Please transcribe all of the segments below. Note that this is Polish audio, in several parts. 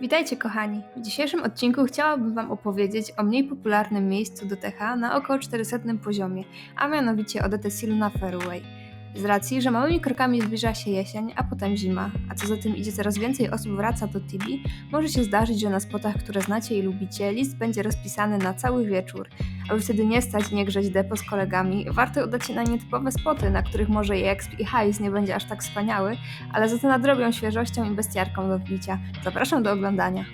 Witajcie kochani! W dzisiejszym odcinku chciałabym Wam opowiedzieć o mniej popularnym miejscu do TH na około 400 poziomie, a mianowicie o Detesilu na Fairway. Z racji, że małymi krokami zbliża się jesień, a potem zima, a co za tym idzie coraz więcej osób wraca do Tibi, może się zdarzyć, że na spotach, które znacie i lubicie, list będzie rozpisany na cały wieczór. Aby wtedy nie stać nie grzeć depo z kolegami, warto udać się na nietypowe spoty, na których może exp i hajs nie będzie aż tak wspaniały, ale za to nadrobią świeżością i bestiarką do wbicia. Zapraszam do oglądania.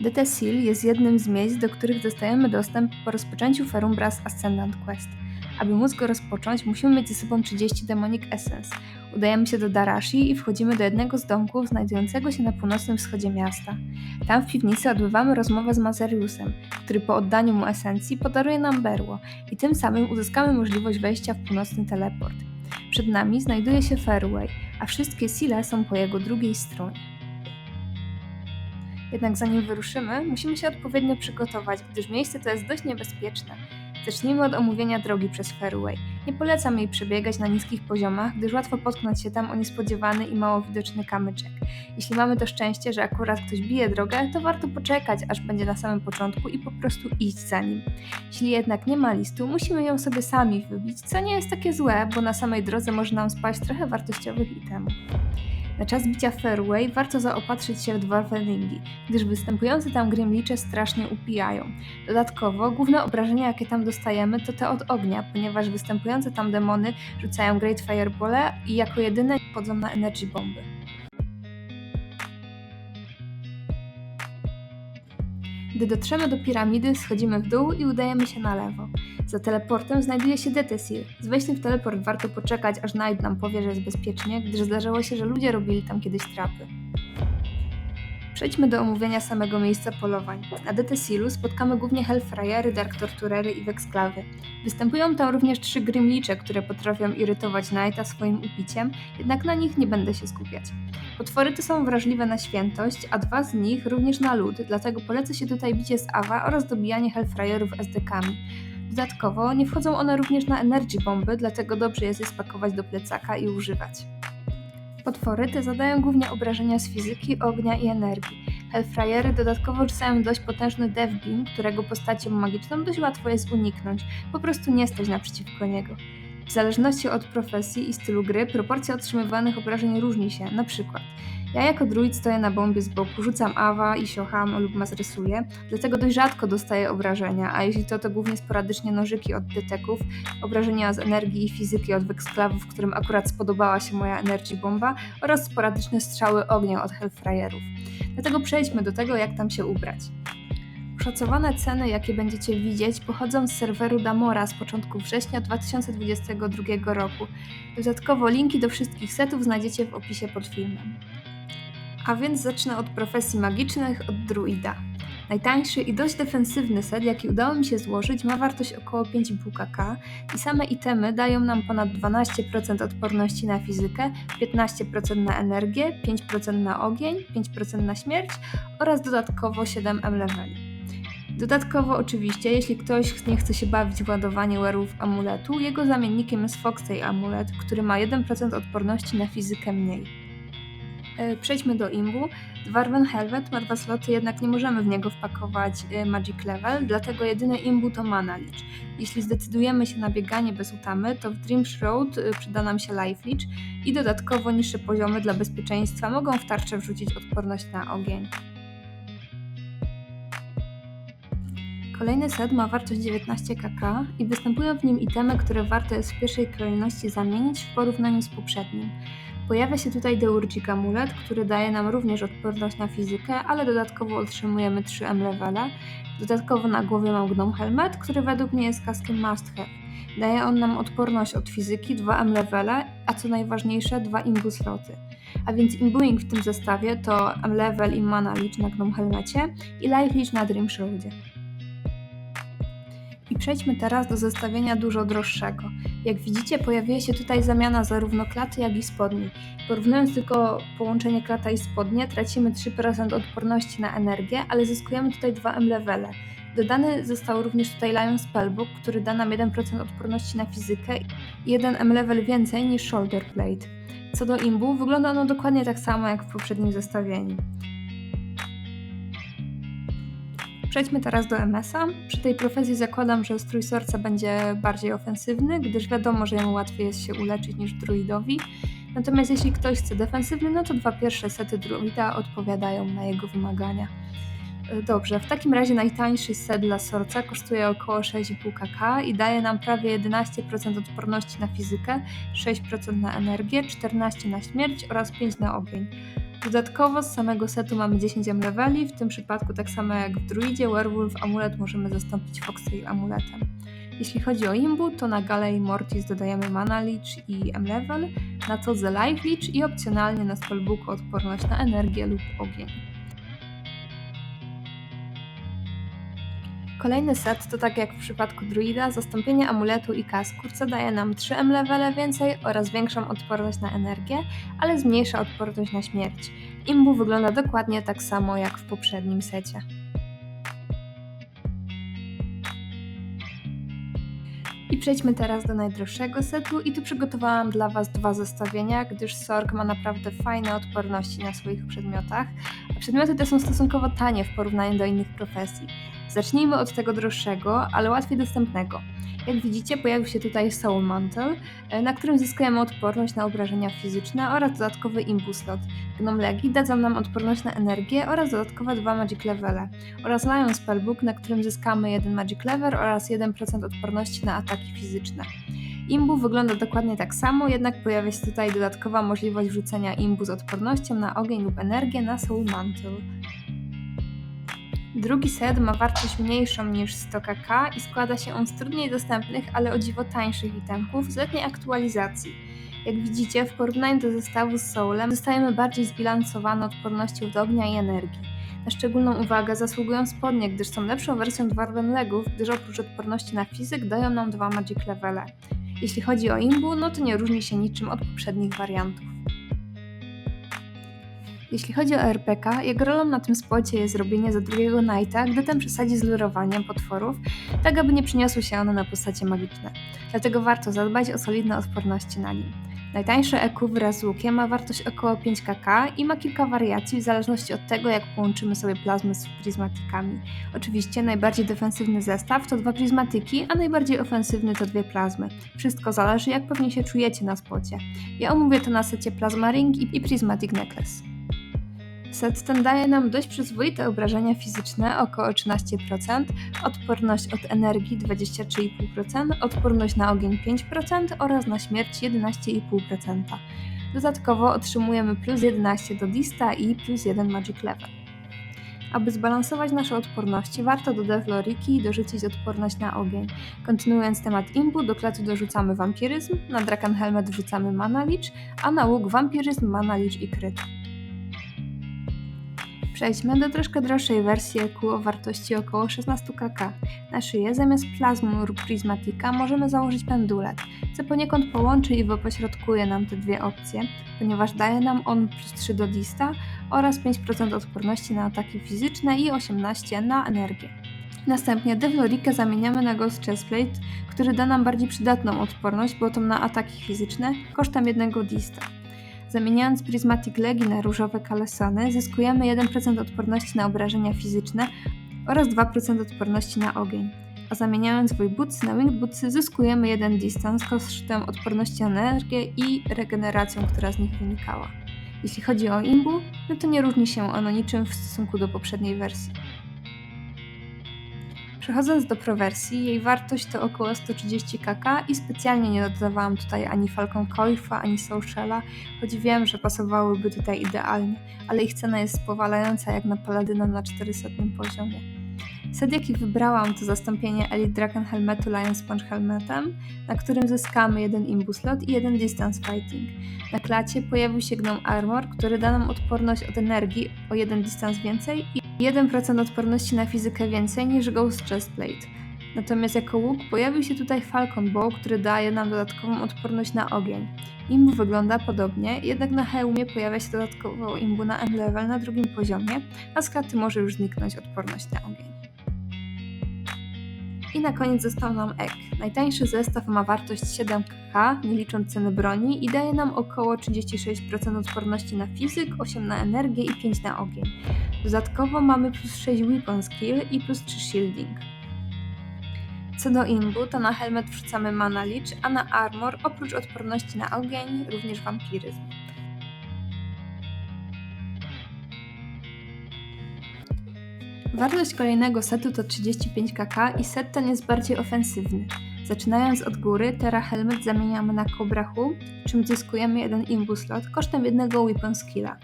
DT Seal jest jednym z miejsc, do których dostajemy dostęp po rozpoczęciu Ferumbras Ascendant Quest. Aby móc go rozpocząć, musimy mieć ze sobą 30 Demonic Essence. Udajemy się do Darashi i wchodzimy do jednego z domków znajdującego się na północnym wschodzie miasta. Tam w piwnicy odbywamy rozmowę z Mazariusem, który po oddaniu mu esencji podaruje nam berło i tym samym uzyskamy możliwość wejścia w północny teleport. Przed nami znajduje się Fairway, a wszystkie sile są po jego drugiej stronie. Jednak zanim wyruszymy, musimy się odpowiednio przygotować, gdyż miejsce to jest dość niebezpieczne. Zacznijmy od omówienia drogi przez Fairway. Nie polecam jej przebiegać na niskich poziomach, gdyż łatwo potknąć się tam o niespodziewany i mało widoczny kamyczek. Jeśli mamy to szczęście, że akurat ktoś bije drogę, to warto poczekać, aż będzie na samym początku i po prostu iść za nim. Jeśli jednak nie ma listu, musimy ją sobie sami wybić, co nie jest takie złe, bo na samej drodze może nam spaść trochę wartościowych itemów. Na czas bicia fairway warto zaopatrzyć się w dwa feningi, gdyż występujące tam grimlicze strasznie upijają. Dodatkowo główne obrażenia jakie tam dostajemy to te od ognia, ponieważ występujące tam demony rzucają Great Firebole i jako jedyne wchodzą na energy bomby. Gdy dotrzemy do piramidy, schodzimy w dół i udajemy się na lewo. Za teleportem znajduje się Detesil. Z wejściem w teleport warto poczekać, aż Night nam powie, że jest bezpiecznie, gdyż zdarzało się, że ludzie robili tam kiedyś trapy. Przejdźmy do omówienia samego miejsca polowań. Na Detesilu spotkamy głównie Hellfryery, Dark Torturery i Wexklawy. Występują tam również trzy Grimlicze, które potrafią irytować Knighta swoim upiciem, jednak na nich nie będę się skupiać. Potwory te są wrażliwe na świętość, a dwa z nich również na lód, dlatego polecę się tutaj bicie z Awa oraz dobijanie Hellfryerów SD-kami. Dodatkowo nie wchodzą one również na energy bomby, dlatego dobrze jest je spakować do plecaka i używać. Potwory te zadają głównie obrażenia z fizyki, ognia i energii. Hellfryery dodatkowo rzucają dość potężny Death Beam, którego postacią magiczną dość łatwo jest uniknąć, po prostu nie stać naprzeciwko niego. W zależności od profesji i stylu gry, proporcja otrzymywanych obrażeń różni się. Na przykład, ja jako druid stoję na bombie z boku, rzucam awa i siocham lub mazresuję, dlatego dość rzadko dostaję obrażenia, a jeśli to, to głównie sporadycznie nożyki od deteków, obrażenia z energii i fizyki od weksklavów, którym akurat spodobała się moja energy bomba oraz sporadyczne strzały ognia od hellfryerów. Dlatego przejdźmy do tego, jak tam się ubrać. Szacowane ceny, jakie będziecie widzieć, pochodzą z serweru Damora z początku września 2022 roku. Dodatkowo linki do wszystkich setów znajdziecie w opisie pod filmem. A więc zacznę od profesji magicznych, od druida. Najtańszy i dość defensywny set, jaki udało mi się złożyć, ma wartość około 5,5 kk i same itemy dają nam ponad 12% odporności na fizykę, 15% na energię, 5% na ogień, 5% na śmierć oraz dodatkowo 7 M leveli. Dodatkowo oczywiście, jeśli ktoś nie chce się bawić w ładowanie werów amuletu, jego zamiennikiem jest Foxtail amulet, który ma 1% odporności na fizykę mniej. E, Przejdźmy do imbu. Dwarven Helvet ma dwa sloty, jednak nie możemy w niego wpakować e, Magic Level, dlatego jedyne imbu to Mana Leech. Jeśli zdecydujemy się na bieganie bez utamy, to w Dreams Road e, przyda nam się Life Leech i dodatkowo niższe poziomy dla bezpieczeństwa mogą w tarczę wrzucić odporność na ogień. Kolejny set ma wartość 19 kk i występują w nim itemy, które warto jest w pierwszej kolejności zamienić w porównaniu z poprzednim. Pojawia się tutaj Deurgic Amulet, który daje nam również odporność na fizykę, ale dodatkowo otrzymujemy 3 M levele. Dodatkowo na głowie mam Gnome Helmet, który według mnie jest kaskiem must have. Daje on nam odporność od fizyki, 2 M levele, a co najważniejsze 2 imbu sloty. A więc imbuing w tym zestawie to M level i mana leech na Gnome Helmecie i life leech na Dream Shroudie. Przejdźmy teraz do zestawienia dużo droższego. Jak widzicie, pojawiła się tutaj zamiana zarówno klaty, jak i spodni. Porównując tylko połączenie klata i spodnie, tracimy 3% odporności na energię, ale zyskujemy tutaj 2 M levele. Dodany został również tutaj Lion Spellbook, który da nam 1% odporności na fizykę i 1 M level więcej niż Shoulder Blade. Co do imbu, wygląda ono dokładnie tak samo jak w poprzednim zestawieniu. Przejdźmy teraz do MS-a. Przy tej profesji zakładam, że strój sorca będzie bardziej ofensywny, gdyż wiadomo, że jemu łatwiej jest się uleczyć niż druidowi. Natomiast jeśli ktoś chce defensywny, no to dwa pierwsze sety druida odpowiadają na jego wymagania. E, Dobrze, w takim razie najtańszy set dla sorca kosztuje około 6,5 kk i daje nam prawie 11% odporności na fizykę, 6% na energię, 14% na śmierć oraz 5% na ogień. Dodatkowo z samego setu mamy 10 leveli, w tym przypadku tak samo jak w druidzie, werewolf amulet możemy zastąpić foxtail amuletem. Jeśli chodzi o imbu, to na Gale i Mortis dodajemy Mana Leech i M-Level, na Todze Life Leech i opcjonalnie na Spellbooku odporność na energię lub ogień. Kolejny set to tak jak w przypadku druida, zastąpienie amuletu i kaskur, co daje nam 3 M-levele więcej oraz większą odporność na energię, ale zmniejsza odporność na śmierć. Imbu wygląda dokładnie tak samo jak w poprzednim secie. I przejdźmy teraz do najdroższego setu i tu przygotowałam dla Was dwa zestawienia, gdyż Sorg ma naprawdę fajne odporności na swoich przedmiotach, a przedmioty te są stosunkowo tanie w porównaniu do innych profesji. Zacznijmy od tego droższego, ale łatwiej dostępnego. Jak widzicie, pojawił się tutaj Soul Mantle, e, na którym zyskujemy odporność na obrażenia fizyczne oraz dodatkowy Imbu Slot. Gnom Legi dadzą nam odporność na energię oraz dodatkowe dwa Magic Levele oraz Lion Spellbook, na którym zyskamy jeden Magic Lever oraz 1% odporności na ataki fizyczne. Imbu wygląda dokładnie tak samo, jednak pojawia się tutaj dodatkowa możliwość wrzucenia imbu z odpornością na ogień lub energię na Soul Mantle. Drugi set ma wartość mniejszą niż 100 kk i składa się on z trudniej dostępnych, ale o dziwo tańszych itemków z letniej aktualizacji. Jak widzicie, w porównaniu do zestawu z Soulem dostajemy bardziej zbilansowane odporności od ognia i energii. Na szczególną uwagę zasługują spodnie, gdyż są lepszą wersją Dwarven Legów, gdyż oprócz odporności na fizyk dają nam dwa Magic Levele. Jeśli chodzi o imbu, no to nie różni się niczym od poprzednich wariantów. Jeśli chodzi o RPK, jego rolą na tym spocie jest robienie za drugiego Knighta, gdy ten przesadzi z lurowaniem potworów, tak aby nie przyniosły się one na postacie magiczne. Dlatego warto zadbać o solidne odporności na nim. Najtańsze EQ wraz z łukiem ma wartość około 5 kk i ma kilka wariacji w zależności od tego, jak połączymy sobie plazmy z prizmatikami. Oczywiście najbardziej defensywny zestaw to dwa prizmatyki, a najbardziej ofensywny to dwie plazmy. Wszystko zależy, jak pewnie się czujecie na spocie. Ja omówię to na secie Plasma Ring i Prismatic Necklace. Set ten daje nam dość przyzwoite obrażenia fizyczne, około 13%, odporność od energii 23,5%, odporność na ogień 5% oraz na śmierć 11,5%. Dodatkowo otrzymujemy plus 11 do Dista i plus 1 Magic Level. Aby zbalansować nasze odporności, warto do Devloriki dorzucić odporność na ogień. Kontynuując temat imbu, do kletu dorzucamy wampiryzm, na Drakan Helmet wrzucamy Mana Leech, a na łuk wampiryzm, Mana Leech i kryt. Przejdźmy do troszkę droższej wersji EQ o wartości około 16 kk. Na szyję zamiast plazmu lub prizmatika możemy założyć pendulet, co poniekąd połączy i wypośrodkuje nam te dwie opcje, ponieważ daje nam on plus 3 do dista oraz 5% odporności na ataki fizyczne i 18 na energię. Następnie Devlorikę zamieniamy na Ghost Chestplate, który da nam bardziej przydatną odporność, bo to na ataki fizyczne, kosztem jednego dista. Zamieniając Prismatic Legi na różowe kalesony, zyskujemy 1% odporności na obrażenia fizyczne oraz 2% odporności na ogień. A zamieniając Wojbootsy na Winged Bootsy zyskujemy 1 distans kosztem odporności na energię i regeneracją, która z nich wynikała. Jeśli chodzi o imbu, no to nie różni się ono niczym w stosunku do poprzedniej wersji. Przechodząc do prowersji, jej wartość to około 130 kk i specjalnie nie dodawałam tutaj ani Falcon Coifa, ani Sociala, choć wiem, że pasowałyby tutaj idealnie, ale ich cena jest powalająca jak na Paladyna na 400 poziomie. Set jaki wybrałam to zastąpienie Elite Dragon Helmetu Lion Sponge Helmetem, na którym zyskamy jeden Imbus Slot i jeden Distance Fighting. Na klacie pojawił się Gnome Armor, który da nam odporność od energii o jeden dystans więcej i 1% odporności na fizykę więcej niż Ghost Chestplate. Natomiast jako łuk pojawił się tutaj Falcon Bow, który daje nam dodatkową odporność na ogień. Imbu wygląda podobnie, jednak na hełmie pojawia się dodatkowo imbu na M-level na drugim poziomie, a z klaty może już zniknąć odporność na ogień. I na koniec został nam ek. Najtańszy zestaw ma wartość 7k, nie licząc ceny broni i daje nam około 36% odporności na fizyk, 8 na energię i 5 na ogień. Dodatkowo mamy plus 6 weapon skill i plus 3 shielding. Co do imbu, to na helmet wrzucamy mana licz, a na armor oprócz odporności na ogień również wampiryzm. Wartość kolejnego setu to 35 kk i set ten jest bardziej ofensywny. Zaczynając od góry, Terra Helmet zamieniamy na Cobra Hu, czym zyskujemy jeden imbu slot kosztem jednego weapon skilla.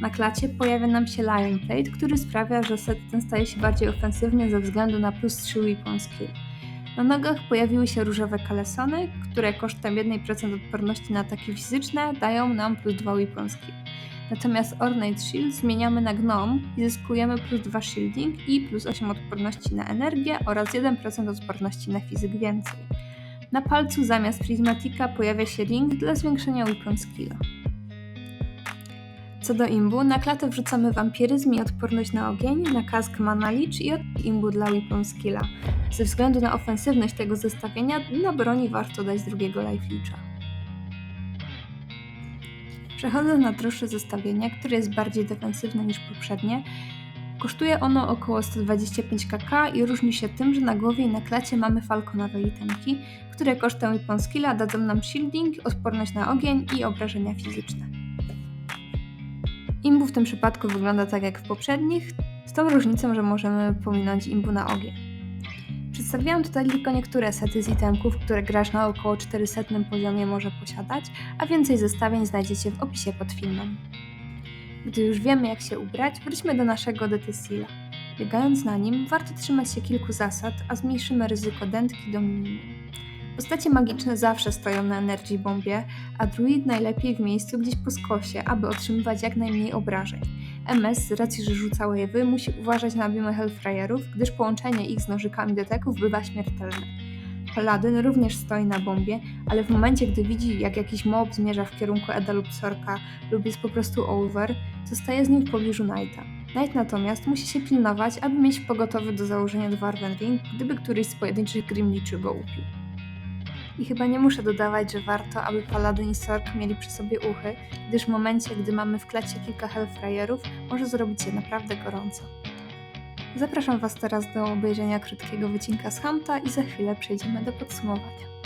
Na klacie pojawia nam się Lion Plate, który sprawia, że set ten staje się bardziej ofensywny ze względu na plus 3 weapon skill. Na nogach pojawiły się różowe kalesony, które kosztem 1% odporności na ataki fizyczne dają nam plus 2 weapon skill. Natomiast Ornate Shield zmieniamy na Gnome i zyskujemy plus 2 shielding i plus 8 odporności na energię oraz 1% odporności na fizyk więcej. Na palcu zamiast Prismatika pojawia się ring dla zwiększenia weapon skilla. Co do imbu, na klatę wrzucamy wampiryzm i odporność na ogień, na kask mana licz i od imbu dla weapon skilla. Ze względu na ofensywność tego zestawienia, na broni warto dać drugiego life leecha. Przechodzę na droższe zestawienie, które jest bardziej defensywne niż poprzednie. Kosztuje ono około 125 kk i różni się tym, że na głowie i na klacie mamy falconowe itemki, które kosztem weapon skilla dadzą nam shielding, odporność na ogień i obrażenia fizyczne. Imbu w tym przypadku wygląda tak jak w poprzednich, z tą różnicą, że możemy pominąć imbu na ogień. Przedstawiłam tutaj tylko niektóre sety z itemków, które gracz na około 400 poziomie może posiadać, a więcej zestawień znajdziecie w opisie pod filmem. Gdy już wiemy jak się ubrać, wróćmy do naszego Detesila. Biegając na nim, warto trzymać się kilku zasad, a zmniejszymy ryzyko dętki do minimum. Postacie magiczne zawsze stoją na Energy Bombie, a druid najlepiej w miejscu gdzieś po skosie, aby otrzymywać jak najmniej obrażeń. MS, z racji, że rzuca wave'y, musi uważać na biemy Hellfryerów, gdyż połączenie ich z nożykami deteków bywa śmiertelne. Paladyn również stoi na bombie, ale w momencie, gdy widzi, jak jakiś mob zmierza w kierunku Eda lub Sorka lub jest po prostu over, to staje z nim w pobliżu Knighta. Knight natomiast musi się pilnować, aby mieć pogotowy do założenia Dwarven Ring, gdyby któryś z pojedynczych Grimliczy go upił. I chyba nie muszę dodawać, że warto, aby Paladin i Sork mieli przy sobie uchy, gdyż w momencie, gdy mamy w klacie kilka Hellfryerów, może zrobić się naprawdę gorąco. Zapraszam Was teraz do obejrzenia krótkiego wycinka z Hunta i za chwilę przejdziemy do podsumowania.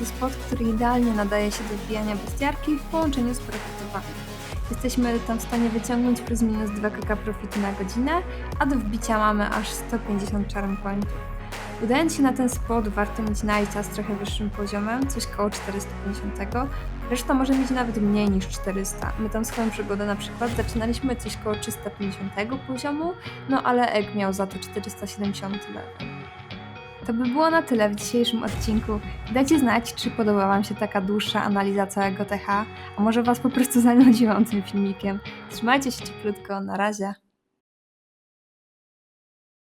To spot, który idealnie nadaje się do wbijania bestiarki w połączeniu z profitowaniem. Jesteśmy tam w stanie wyciągnąć plus minus 2 kk profitu na godzinę, a do wbicia mamy aż 150 charm pointów. Udając się na ten spot warto mieć najcia z trochę wyższym poziomem, coś koło 450, reszta może mieć nawet mniej niż 400. My tam swoją przygodę na przykład zaczynaliśmy coś koło 350 poziomu, no ale Egg miał za to 470 level. To by było na tyle w dzisiejszym odcinku. Dajcie znać, czy podoba Wam się taka dłuższa analiza całego TH, a może Was po prostu zanudziłam tym filmikiem. Trzymajcie się cieplutko, na razie.